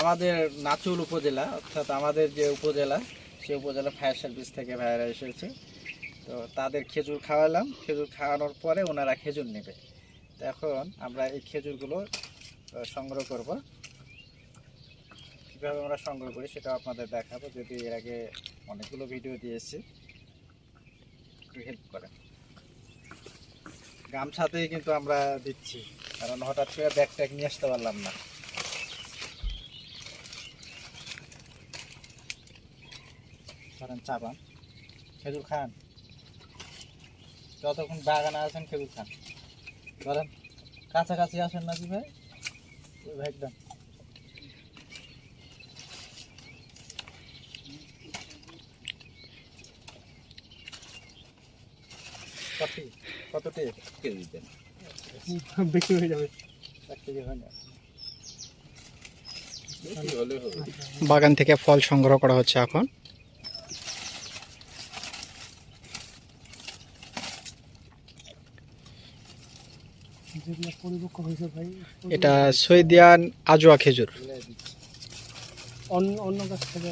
আমাদের নাচুল উপজেলা, অর্থাৎ আমাদের যে উপজেলা সেই উপজেলা ফায়ার সার্ভিস থেকে ভাইয়ারা এসেছে। তো তাদের খেজুর খাওয়ালাম। খেজুর খাওয়ানোর পরে ওনারা খেজুর নেবে। এখন আমরা এই খেজুরগুলো সংগ্রহ করব। কীভাবে আমরা সংগ্রহ করি সেটাও আপনাদের দেখাবো। যদি এর আগে অনেকগুলো ভিডিও দিয়েছি, একটু হেল্প করেন। গামছাতেই কিন্তু আমরা দিচ্ছি। কারণ হঠাৎ করে ব্যাগ ট্যাগ নিয়ে আসতে পারলাম না। ধরেন চাপান খেজুর খান। যতক্ষণ বাগানে আছেন খেজুর খান। ধরেন কাছাকাছি আসেন নাকি ভাই? ওই ভাই একদম। কতটি কতটি কেজি দেন হয়ে যাবে। এক কেজি হয় না। বাগান থেকে ফল সংগ্রহ করা হচ্ছে এখন। এটা সৈদিয়ান আজোয়া খেজুর। অন্য গাছ থেকে